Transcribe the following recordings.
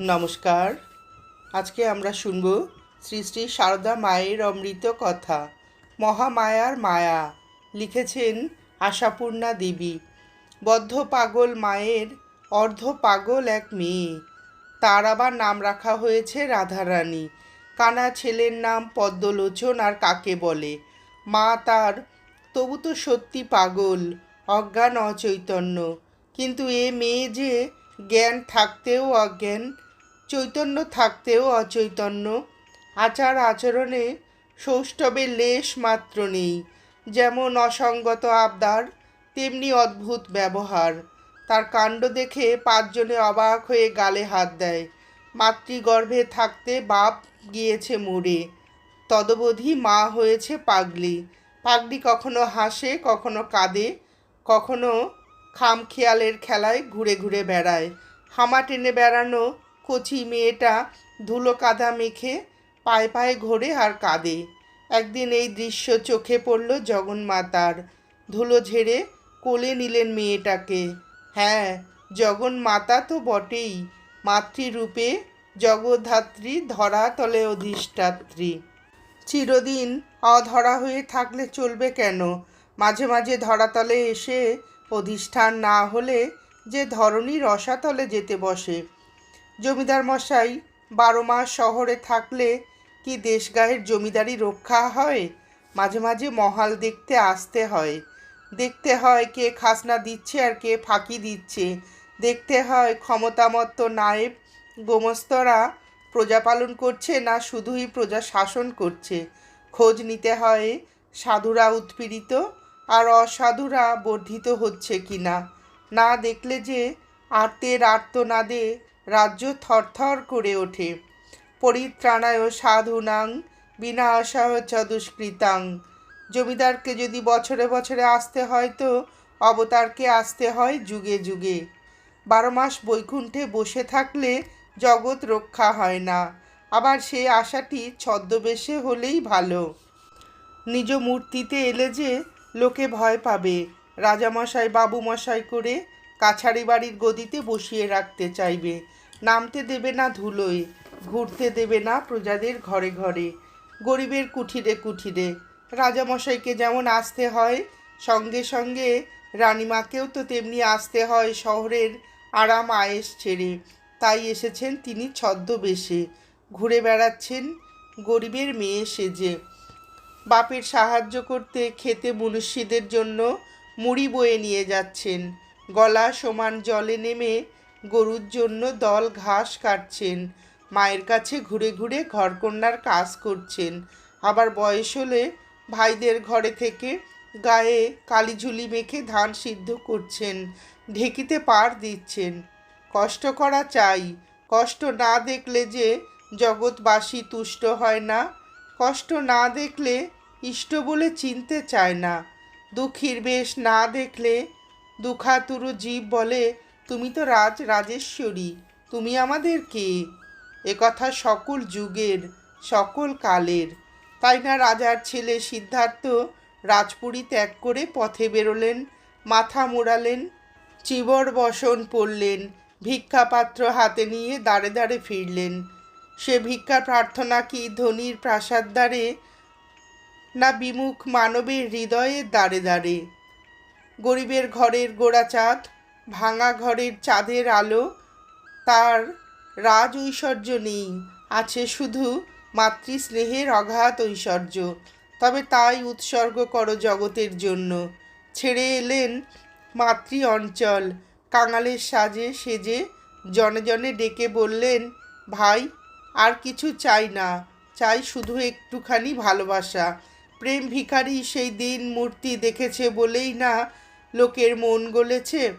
নমস্কার। আজকে আমরা শুনব শ্রী শ্রী সারদা মায়ের অমৃত কথা। মহামায়ার মায়া, লিখেছেন আশাপূর্ণা দেবী। বদ্ধ পাগল মায়ের, অর্ধ পাগল এক মেয়ে। তার আবার নাম রাখা হয়েছে রাধারানী। কানা ছেলের নাম পদ্মলোচন আর কাকে বলে? মা তার, তবু তো সত্যি পাগল, অজ্ঞান অচৈতন্য। কিন্তু এ মেয়ে যে জ্ঞান থাকতেও অজ্ঞান, চৈতন্য থাকতেও অচৈতন্য। আচার আচরণে সৌষ্ঠবের লেশ মাত্র নেই, যেমন অসঙ্গত আবদার, তেমনি অদ্ভুত ব্যবহার। তার কাণ্ড দেখে পাঁচজনে অবাক হয়ে গালে হাত দেয়। মাতৃগর্ভে থাকতে বাপ গিয়েছে মরে তদবধি মা হয়েছে পাগলি। পাগলি কখনো হাসে, কখনো কাঁদে, কখনো খামখেয়ালের খেলায় ঘুরে ঘুরে বেড়ায়। হামা টেনে বেড়ানো কচি মেয়েটা ধুলো কাদা মেখে পায়ে পায়ে ঘোরে আর কাঁদে। একদিন এই দৃশ্য চোখে পড়ল জগন্মাতার। ধুলো ঝেড়ে কোলে নিলেন মেয়েটাকে। হ্যাঁ জগন্মাতা তো বটেই। মাতৃরূপে জগদ্ধাত্রী, ধরাতলে অধিষ্ঠাত্রী। চিরদিন অধরা হয়ে থাকলে চলবে কেন? মাঝে মাঝে ধরাতলে এসে অধিষ্ঠান না হলে যে ধরনী রসাতলে যেতে বসে। জমিদার মশাই, বারো মাস শহরে থাকলে কি দেশগায়ের জমিদারি রক্ষা হয়? মাঝে মাঝে মহাল দেখতে আসতে হয়। দেখতে হয় কে খাসনা দিচ্ছে আর কে ফাঁকি দিচ্ছে। দেখতে হয় ক্ষমতামত্ত নায়েব গোমস্তরা প্রজা পালন করছে না শুধুই প্রজা শাসন করছে। খোঁজ নিতে হয় সাধুরা উৎপীড়িত। আর অসাধুরা বর্ধিত হচ্ছে কি না না দেখলে যে আর্তের আর্তনাদে রাজ্য থরথর করে ওঠে। পরিত্রাণায় সাধুনাং বিনা আশাহ চদুষ্কৃতাং জমিদারকে যদি বছরে বছরে আসতে হয় তো অবতারকে আসতে হয় যুগে যুগে। বারো মাস বৈকুণ্ঠে বসে থাকলে জগৎ রক্ষা হয় না। আবার সেই আশাটি ছদ্মবেশে হলেই ভালো। নিজ মূর্তিতে এলে যে লোকে ভয় পাবে। রাজামশাই, বাবুমশাই করে কাছারি বাড়ির গদিতে বসিয়ে রাখতে চাইবে। নামতে দেবে না ধুলোয়, ঘুরতে দেবে না প্রজাদের ঘরে ঘরে। গরিবের কুঠিরে কুঠিরে। রাজামশাইকে যেমন আসতে হয়, সঙ্গে সঙ্গে রানীমাকেও তো তেমনি আসতে হয় শহরের আরাম আয়েস ছেড়ে। তাই এসেছেন তিনি ছদ্মবেশে। ঘুরে বেড়াচ্ছেন গরিবের মেয়ে সেজে। বাপের সাহায্য করতে খেতে মনুষ্যদের জন্য মুড়ি বয়ে নিয়ে যাচ্ছেন। গলা সমান জলে নেমে গরুর জন্য দল ঘাস কাটছেন। মায়ের কাছে ঘুরে ঘুরে ঘরকন্যার কাজ করছেন। আবার বয়স হলে ভাইদের ঘরে থেকে গায়ে কালিঝুলি মেখে ধান সিদ্ধ করছেন। ঢেকিতে পার দিচ্ছেন। কষ্ট করা চাই। কষ্ট না দেখলে যে জগৎবাসী তুষ্ট হয় না। কষ্ট না দেখলে ইষ্ট বলে চিনতে চায় না। দুঃখীর বেশ না দেখলে দুঃখাতুরু জীব বলে, তুমি তো রাজ রাজেশ্বরী, তুমি আমাদের কে? একথা সকল যুগের, সকল কালের। তাই না রাজার ছেলে সিদ্ধার্থ রাজপুরী ত্যাগ করে পথে বেরোলেন, মাথা মোড়ালেন, চিবর বসন পড়লেন ভিক্ষাপাত্র হাতে নিয়ে দাঁড়ে দাঁড়ে ফিরলেন। সে ভিক্ষা প্রার্থনা কি ধনির প্রাসাদ দ্বারে না বিমুখ মানবের হৃদয়ের দাঁড়ে দাঁড়ে গরিবের ঘরের গোড়া চাঁদ, ভাঙা ঘরের চাঁদের আলো, তার রাজ ঐশ্বর্য নেই, আছে শুধু মাতৃস্নেহের অগাধ ঐশ্বর্য। তবে তাই উৎসর্গ করো জগতের জন্য। ছেড়ে এলেন মাতৃ অঞ্চল। কাঙালের সাজে সেজে জনে জনে ডেকে বললেন, ভাই আর কিছু চাই না। চাই শুধু একটুখানি ভালোবাসা। প্রেম ভিখারি সেই দিন মূর্তি দেখেছে বলেই না লোকের মন গলেছে।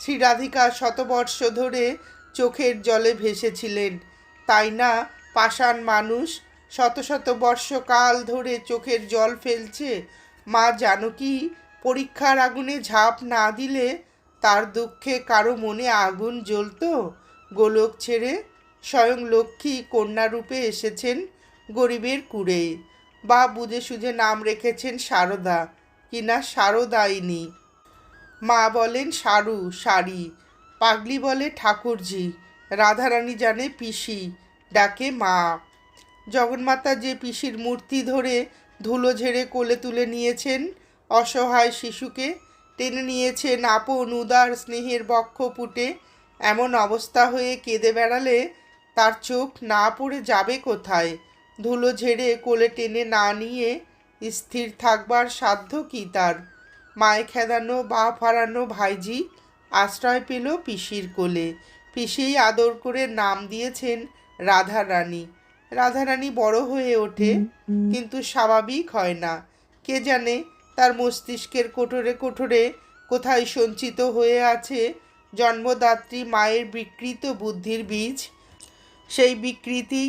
শ্রী রাধিকা শতবর্ষ ধরে চোখের জলে ভেসেছিলেন। তাই না, পাষাণ মানুষ শত শত বর্ষকাল ধরে চোখের জল ফেলছে? মা জানকী পরীক্ষার আগুনে ঝাঁপ না দিলে তার দুঃখে কারও মনে আগুন জ্বলতো? গোলক ছেড়ে স্বয়ং লক্ষ্মী কন্যারূপে এসেছেন গরিবের কুড়ে। বা বুঝে সুঝে নাম রেখেছেন সারদা, কিনা সারদাইনী মা বলেন, সারু শাড়ি পাগলি বলে, ঠাকুরজি। রাধারানী জানে, পিসি। ডাকে মা। জগন্মাতা যে পিসির মূর্তি ধরে ধুলো ঝেড়ে কোলে তুলে নিয়েছেন অসহায় শিশুকে, টেনে নিয়েছেন আপন উদার স্নেহের বক্ষ পুটে, এমন অবস্থা হয়ে কেঁদে বেড়ালে তার চোখ না পড়ে যাবে কোথায়? ধুলো ঝেড়ে কোলে টেনে না নিয়ে স্থির থাকবার সাধ্য কি তার? মায় খেদানো, বা ফারানো ভাইজি আশ্রয় পেল পিসির কোলে। পিসিই আদর করে নাম দিয়েছেন রাধারানী। রাধারানী বড় হয়ে ওঠে, কিন্তু স্বাভাবিক হয় না। কে জানে তার মস্তিষ্কের কোঠরে কোঠরে কোথায় সঞ্চিত হয়ে আছে জন্মদাত্রী মায়ের বিকৃত বুদ্ধির বীজ। সেই বিকৃতি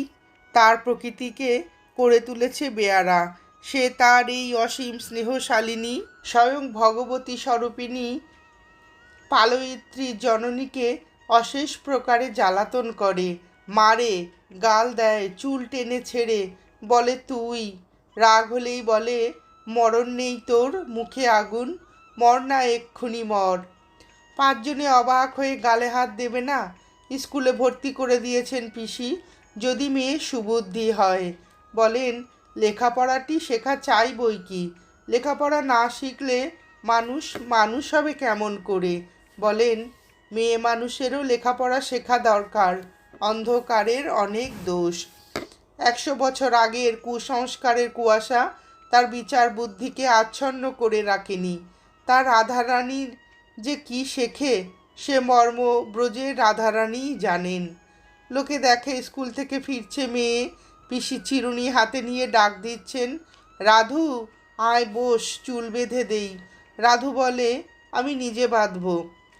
তার প্রকৃতিকে করে তুলেছে বেয়ারা। সে তার এই অসীম স্নেহশালিনী, স্বয়ং ভগবতী স্বরূপিণী পালয়িত্রী জননীকে অশেষ প্রকারে জ্বালাতন করে। মারে, গাল দেয়, চুল টেনে ছেড়ে, বলে, তুই, রাগ হলেই বলে, মরণ নেই তোর মুখে আগুন, মর না এক্ষুনি মর। পাঁচজনে অবাক হয়ে গালে হাত দেবে না? স্কুলে ভর্তি করে দিয়েছেন পিসি। যদি মেয়ে সুবুদ্ধি হয়, বলেন, লেখাপড়াটি শেখা চাই বই কি? লেখাপড়া না শিখলে মানুষ মানুষ হবে কেমন করে? বলেন, মেয়ে মানুষেরও লেখাপড়া শেখা দরকার, অন্ধকারের অনেক দোষ। একশো বছর আগের কুসংস্কারের কুয়াশা তার বিচার বুদ্ধিকে আচ্ছন্ন করে রাখেনি। তার রাধারানীর যে কি শেখে সে মর্ম ব্রজে রাধারানীই জানেন। লোকে দেখে স্কুল থেকে ফিরছে মেয়ে। পিসি চিরুনি হাতে নিয়ে ডাক দিচ্ছেন, রাধু, আয় বস, চুল বেঁধে দেই। রাধু বলে, আমি নিজে বাঁধব।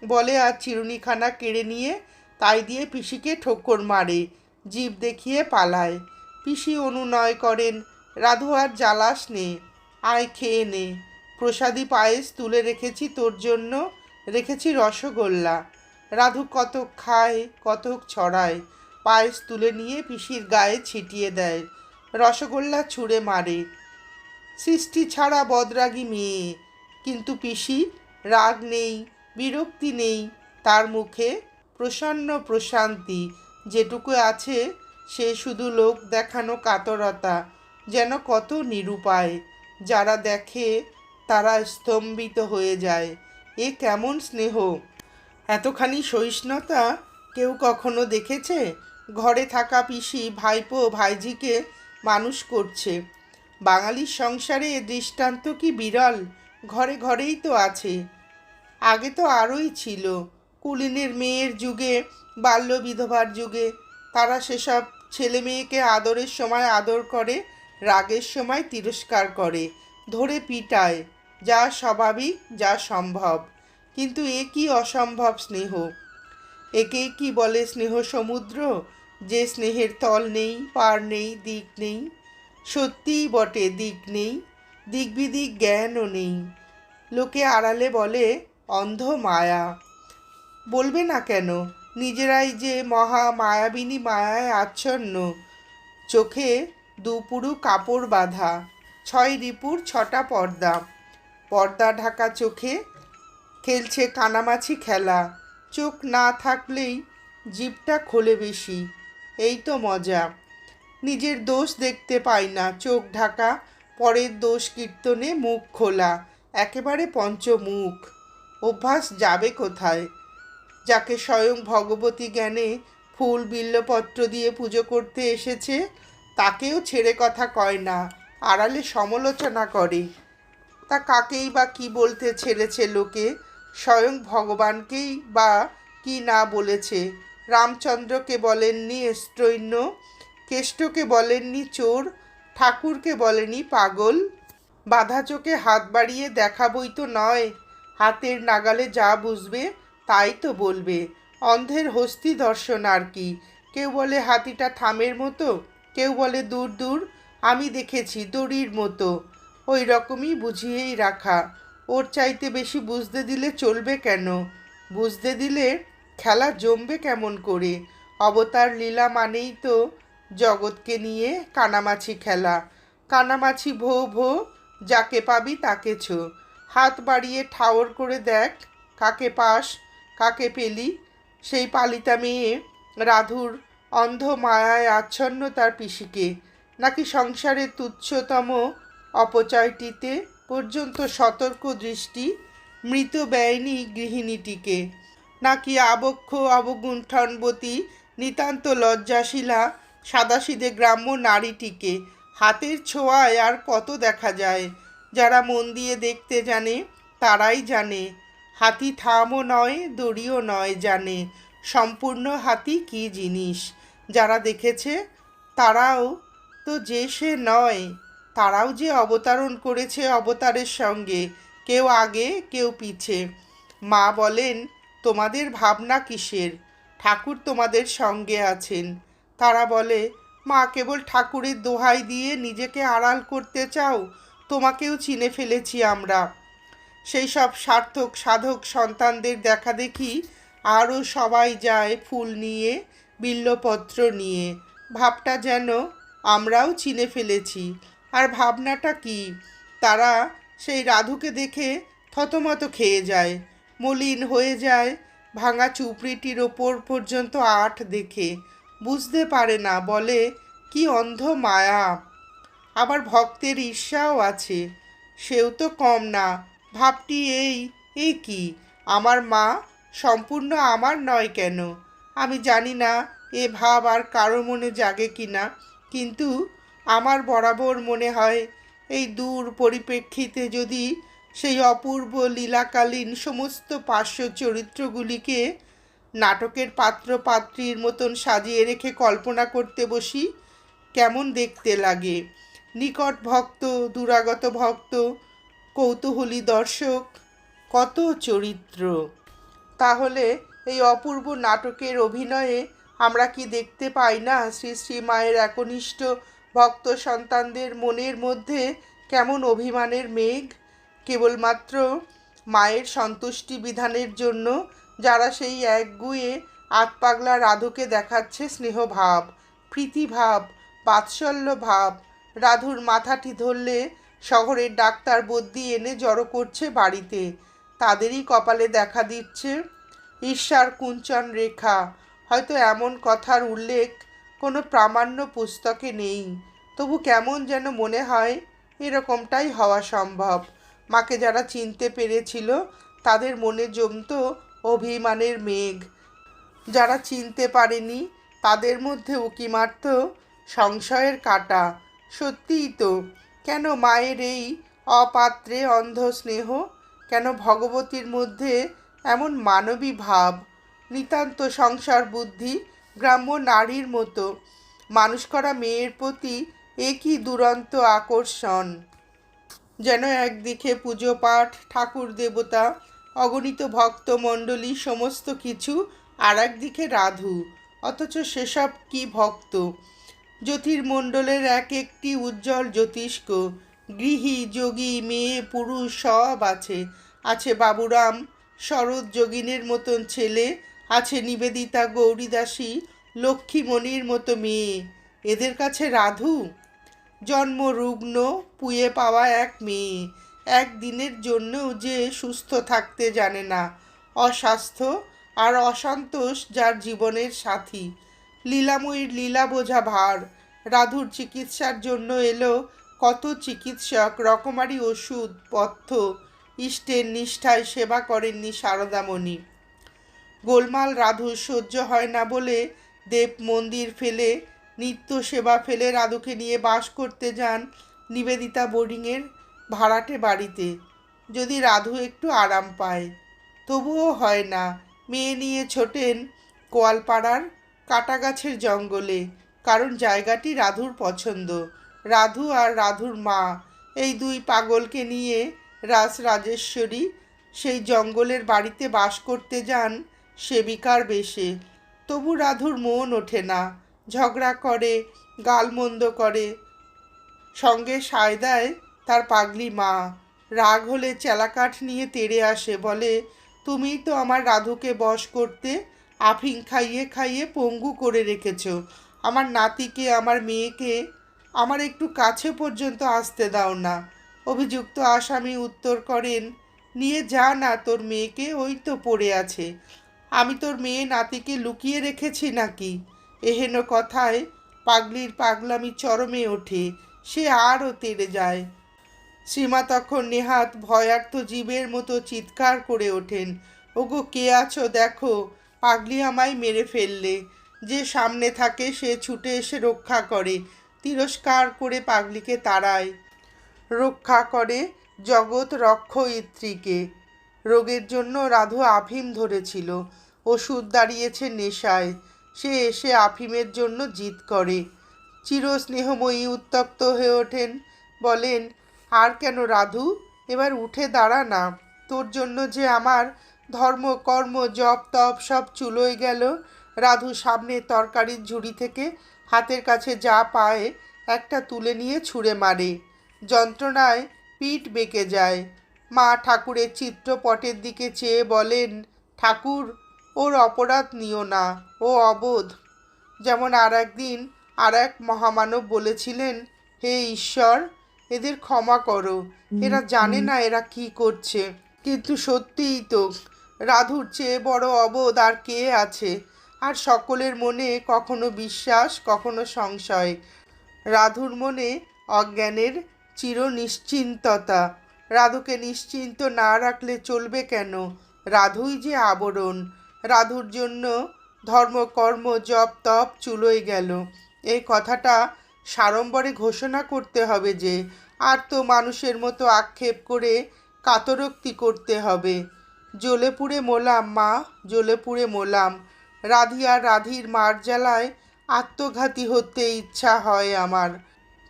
বলে, আর চিরুনিখানা কেড়ে নিয়ে তাই দিয়ে পিসিকে ঠোক্কর মারে, জীব দেখিয়ে পালায়। পিসি অনুনয় করেন, রাধু, আর জ্বালাস নে, আয় খেয়ে নে। প্রসাদী পায়েস তুলে রেখেছি তোর জন্য রেখেছি রসগোল্লা। রাধু কতক খায়, কতক ছড়ায়, পায়েস তুলে নিয়ে পিসির গায়ে ছিটিয়ে দেয়, রসগোল্লা ছুঁড়ে মারে। সৃষ্টি ছাড়া বদরাগী মেয়ে, কিন্তু পিসি রাগ নেই, বিরক্তি নেই, তার মুখে প্রসন্ন প্রশান্তি, যেটুকু আছে সে শুধু লোক দেখানো কাতরতা, যেন কত নিরুপায়, যারা দেখে তারা স্তম্ভিত হয়ে যায়। এ কেমন স্নেহ? এতখানি সহিষ্ণুতা কেউ কখনো দেখেছে? ঘরে থাকা পিসি, ভাইপো ভাইজিকে মানুষ করছে। বাঙালির সংসারে এ দৃষ্টান্ত কি বিরল? ঘরে ঘরেই তো আছে। আগে তো আরোই ছিল। কুলিনের মেয়ের যুগে, বাল্য বিধবার যুগে, তারা সেসব ছেলে মেয়েকে আদরের সময় আদর করে, রাগের সময় তিরস্কার করে, ধরে পিটায়। যা স্বাভাবিক, যা সম্ভব। কিন্তু এ কি অসম্ভব স্নেহ? একে কি বলে স্নেহ সমুদ্র, যে স্নেহের তল নেই, পার নেই, দিক নেই? সত্যিই বটে, দিক নেই দিক বিদিক জ্ঞানও নেই। লোকে আড়ালে বলে, অন্ধ মায়া। বলবে না কেন? নিজেরাই যে মহা মায়াবিনী মায়ায় আচ্ছন্ন। চোখে দুপুরু কাপড় বাঁধা, ছয় রিপুর ছটা পর্দা। পর্দা ঢাকা চোখে খেলছে কানামাছি খেলা। চোখ না থাকলেই জিভটা খোলে বেশি। এই তো মজা। নিজের দোষ দেখতে পাই না। চোখ ঢাকা, পরের দোষ কীর্তনে মুখ খোলা। একেবারে পঞ্চমুখ। অভ্যাস যাবে কোথায়? যাকে স্বয়ং ভগবতী জ্ঞানে ফুল বিল্লপত্র দিয়ে পুজো করতে এসেছে, তাকেও ছেড়ে কথা কয় না। আড়ালে সমালোচনা করে। তা কাকেই বা কি বলতে ছেড়েছে লোকে? স্বয়ং ভগবানকেই বা কি না বলেছে? রামচন্দ্রকে বলেননি স্ত্রৈন্য কেষ্টকে বলেননি চোর, ঠাকুরকে বলেনি পাগল। বাধা চোখে হাত বাড়িয়ে দেখাবই তো নয়, হাতের নাগালে যা বুঝবে তাই তো বলবে। অন্ধের হস্তি দর্শন আর কি? কেউ বলে হাতিটা থামের মতো, কেউ বলে দূর দূর, আমি দেখেছি দড়ির মতো। ওই রকমই বুঝিয়েই রাখা। ওর চাইতে বেশি বুঝতে দিলে চলবে কেন? বুঝতে দিলে খেলা জমবে কেমন করে? অবতার লীলা মানেই তো জগৎকে নিয়ে কানামাছি খেলা। কানামাছি ভো ভো, যাকে পাবি তাকে ছো। হাত বাড়িয়ে ঠাওর করে দেখ কাকে পাস, কাকে পেলি। সেই পালিতা মেয়ে রাধুর অন্ধ মায়ায় আচ্ছন্ন তার পিসিকে। নাকি সংসারের তুচ্ছতম অপচয়টিতে পর্যন্ত সতর্ক দৃষ্টি মৃত ব্যয়নী গৃহিণীটিকে। নাকি আবক্ষ অবগুণ্ঠনবতী নিতান্ত লজ্জাশীলা সাদাসিদে গ্রাম্য নারীটিকে হাতের ছোঁয়ায় আর কত দেখা যায়? যারা মন দিয়ে দেখতে জানে, তারাই জানে। হাতি থামও নয়, দড়িও নয় জানে। সম্পূর্ণ হাতি কী জিনিস? যারা দেখেছে, তারাও তো যে সে নয়। তারাও যে অবতারণ করেছে অবতারের সঙ্গে, কেউ আগে, কেউ পিছে। মা বলেন, তোমাদের ভাবনা কিসের? ঠাকুর তোমাদের সঙ্গে আছেন। তারা বলে, মা কেবল ঠাকুরের দোহাই দিয়ে নিজেকে আড়াল করতে চাও? তোমাকেও চিনে ফেলেছি আমরা। সেই সব সার্থক, সাধক সন্তানদের দেখা দেখি আরও সবাই যায় ফুল নিয়ে, বিল্লপত্র নিয়ে। ভাবটা যেন আমরাও চিনে ফেলেছি। আর ভাবনাটা কি? তারা সেই রাধুকে দেখে থতমত খেয়ে যায়, মলিন হয়ে যায়, ভাঙা চুপড়িটির ওপর পর্যন্ত আট দেখে। বুঝতে পারে না, বলে, কি অন্ধ মায়া। আবার ভক্তের ঈর্ষাও আছে। সেও তো কম না। ভাবটি এই এই কি? আমার মা সম্পূর্ণ আমার নয় কেন? আমি জানি না, এ ভাব আর কারও মনে জাগে কি না কিন্তু আমার বরাবর মনে হয়, এই দূর পরিপ্রেক্ষিতে যদি সেই অপূর্ব লীলাকালীন সমস্ত পার্শ্ব চরিত্রগুলিকে নাটকের পাত্র পাত্রীর মতন সাজিয়ে রেখে কল্পনা করতে বসি, কেমন দেখতে লাগে? নিকট ভক্ত, দুরাগত ভক্ত, কৌতূহলী দর্শক, কত চরিত্র? তাহলে এই অপূর্ব নাটকের অভিনয়ে আমরা কি দেখতে পাই না? শ্রী শ্রী মায়ের একনিষ্ঠ ভক্ত সন্তানদের মনের মধ্যে কেমন অভিমানের মেঘ? কেবলমাত্র মায়ের সন্তুষ্টি বিধানের জন্য যারা সেই একগুয়ে আতপাগলা রাধুকে দেখাচ্ছে স্নেহভাব, প্রীতিভাব বাৎসল্য ভাব রাধুর মাথাটি ধরলে শহরের ডাক্তার বদ্যি এনে জড়ো করছে বাড়িতে। তাদেরই কপালে দেখা দিচ্ছে ঈর্ষার কুঞ্চন রেখা। হয়তো এমন কথার উল্লেখ কোনো প্রামাণ্য পুস্তকে নেই। তবু কেমন যেন মনে হয় এরকমটাই হওয়া সম্ভব। মাকে যারা চিনতে পেরেছিল, তাদের মনে জমতো অভিমানের মেঘ। যারা চিনতে পারেনি, তাদের মধ্যে উকি মারত সংশয়ের কাটা। সত্যিই তো, কেন মায়ের এই অপাত্রে অন্ধ স্নেহ? কেন ভগবতীর মধ্যে এমন মানবী ভাব? নিতান্ত সংসার বুদ্ধি গ্রাম্য নারীর মতো। মানুষ করা মেয়ের প্রতি একই দুরন্ত আকর্ষণ। যেন একদিকে পুজো পাঠ, ঠাকুর দেবতা, অগণিত ভক্তমণ্ডলী সমস্ত কিছু, আর একদিকে রাধু। অথচ সেসব কি ভক্ত? জ্যোতির্মণ্ডলের এক একটি উজ্জ্বল জ্যোতিষ্ক। গৃহী, যোগী, মেয়ে, পুরুষ সব আছে। আছে বাবুরাম, শরৎ, যোগিনের মতন ছেলে আছে নিবেদিতা গৌরীদাসী লক্ষ্মীমণির মতো মেয়ে। এদের কাছে রাধু? জন্ম রুগ্ন পুয়ে পাওয়া এক মেয়ে। একদিনের জন্যও যে সুস্থ থাকতে জানে না। অস্বাস্থ্য আর অসন্তোষ যার জীবনের সাথী। লীলাময়ীর লীলা বোঝা ভার। রাধুর চিকিৎসার জন্য এলো কত চিকিৎসক, রকমারি ওষুধ, পথ্য। ইষ্টের নিষ্ঠায় সেবা করেননি সারদামণি। গোলমাল রাধুর সহ্য হয় না বলে দেব মন্দির ফেলে নিত্য সেবা ফেলে রাধুকে নিয়ে বাস করতে যান নিবেদিতা বোর্ডিংয়ের ভাড়াটে বাড়িতে। যদি রাধু একটু আরাম পায়, তবুও হয় না। মেয়ে নিয়ে ছোটেন কোয়ালপাড়ার কাটা গাছের জঙ্গলে, কারণ জায়গাটি রাধুর পছন্দ। রাধু আর রাধুর মা, এই দুই পাগলকে নিয়ে রাস রাজেশ্বরী সেই জঙ্গলের বাড়িতে বাস করতে যান সেবিকার বেশে। তবু রাধুর মন ওঠে না, ঝগড়া করে, গালমন্দ করে। সঙ্গে সায় দেয় তার পাগলি মা। রাগ হলে চেলাকাঠ নিয়ে তেড়ে আসে, বলে তুমিই তো আমার রাধুকে বশ করতে আফিং খাইয়ে খাইয়ে পঙ্গু করে রেখেছ। আমার নাতিকে, আমার মেয়েকে, আমার একটু কাছে পর্যন্ত আসতে দাও না। অভিযুক্ত আসামি উত্তর করেন, নিয়ে যা না তোর মেয়েকে, ওই তো পড়ে আছে। আমি তোর মেয়ে নাতিকে লুকিয়ে রেখেছি নাকি? এহেন কথায় পাগলির পাগলামি চরমে ওঠে। সে আরও তেড়ে যায়। সীমা তখন নেহাত ভয়ার্থ জীবের মতো চিৎকার করে ওঠেন। ওগো, কে আছো? দেখো, পাগলি আমায় মেরে ফেললে। যে সামনে থাকে, সে ছুটে এসে রক্ষা করে। তিরস্কার করে পাগলিকে তাড়ায়। রক্ষা করে জগৎ রক্ষয়িত্রীকে। রোগের জন্য রাধু আফিম ধরেছিল। ওষুধ দাঁড়িয়েছে নেশায়। সে এসে আফিমের জন্য জিদ করে। চিরস্নেহময়ী উত্তপ্ত হয়ে ওঠেন। বলেন, আর কেন রাধু? এবার উঠে দাঁড়া না। তোর জন্য যে আমার ধর্ম, কর্ম, জপ, তপ সব চুলোয় গেল। রাধু সামনে তরকারির ঝুড়ি থেকে হাতের কাছে যা পায় একটা তুলে নিয়ে ছুঁড়ে মারে। যন্ত্রণায় পিঠ বেঁকে যায়। মা ঠাকুরের চিত্রপটের দিকে চেয়ে বলেন ঠাকুর ওর অপরাধ নিও না ও অবোধ। যেমন আর একদিন আর এক মহামানব বলেছিলেন হে ঈশ্বর এদের ক্ষমা করো। এরা জানে না এরা কি করছে। কিন্তু সত্যিই তো রাধুর চেয়ে বড় অবোধ আর কে আছে? আর সকলের মনে কখনো বিশ্বাস কখনো সংশয়। রাধুর মনে অজ্ঞানের চির নিশ্চিন্ততা রাধুকে নিশ্চিন্ত না রাখলে চলবে কেন? রাধুই যে আবরণ। রাধুর জন্য ধর্ম, কর্ম, জপ, তপ চুলোয় গেল। এই কথাটা সাড়ম্বরে ঘোষণা করতে হবে যে, আর তো মানুষের মতো আক্ষেপ করে কাতরোক্তি করতে হবে। জ্বলে পুড়ে মোলাম, মা জ্বলে পুড়ে মোলাম। রাধি আর রাধির মার জ্বালায় আত্মঘাতী হতে ইচ্ছা হয় আমার।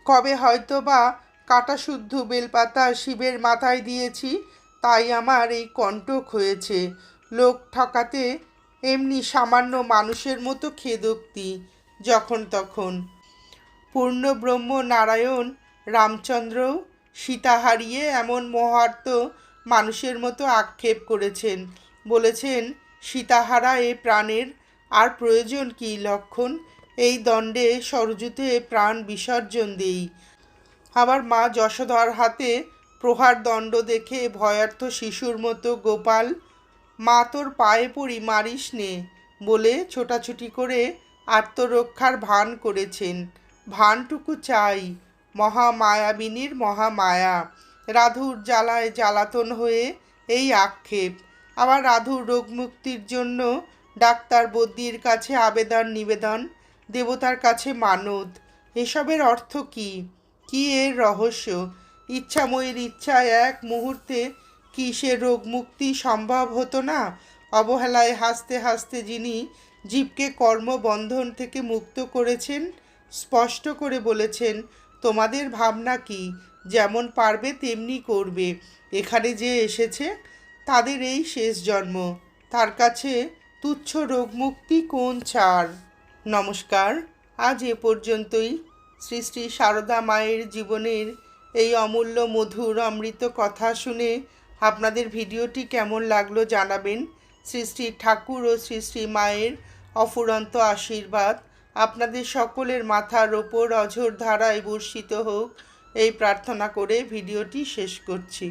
কবে হয়তো বা কাটা শুদ্ধ বেলপাতা শিবের মাথায় দিয়েছি, তাই আমার এই কণ্টক হয়েছে। লোক ঠকাতে এমনি সামান্য মানুষের মতো খেদোক্তি, যখন তখন। পূর্ণ ব্রহ্ম নারায়ণ রামচন্দ্র সীতা হারিয়ে এমন মহার্ত মানুষের মতো আক্ষেপ করেছেন। বলেছেন, সীতাহারা এ প্রাণের আর প্রয়োজন কি লক্ষণ? এই দণ্ডে সরজুতে প্রাণ বিসর্জন দেই। আবার মা যশোদার হাতে প্রহার দণ্ড দেখে ভয়ার্থ শিশুর মতো, গোপাল, মা তোর পায়ে পড়ি, মারিস নে বলে ছোটাছুটি করে আত্মরক্ষার ভান করেছেন। ভানটুকু চাই, মহামায়াবিনীর মহামায়া। রাধুর জ্বালায় জ্বালাতন হয়ে এই আক্ষেপ। আবার রাধুর রোগমুক্তির জন্য ডাক্তার বদ্যির কাছে আবেদন নিবেদন, দেবতার কাছে মানত। এসবের অর্থ কী? কি এর রহস্য? ইচ্ছাময়ীর ইচ্ছায় এক মুহূর্তে কি সে রোগ মুক্তি সম্ভব হতো না? অবহেলায় হাসতে হাসতে যিনি জীবকে কর্মবন্ধন থেকে মুক্ত করেছেন, স্পষ্ট করে বলেছেন, তোমাদের ভাবনা কি? যেমন পারবে, তেমনি করবে। এখানে যে এসেছে, তাদের এই শেষ জন্ম। তার কাছে তুচ্ছ রোগমুক্তি কোন ছাড়? নমস্কার, আজ এ পর্যন্তই। শ্রী শ্রী সারদা মায়ের জীবনের এই অমূল্য মধুর অমৃত কথা শুনে আপনাদের ভিডিওটি কেমন লাগল জানাবেন। শ্রী শ্রী ঠাকুর ও শ্রী শ্রী মায়ের অফুরন্ত আশীর্বাদ আপনাদের সকলের মাথার ওপর অঝোর ধারায় বর্ষিত হোক, এই প্রার্থনা করে ভিডিওটি শেষ করছি।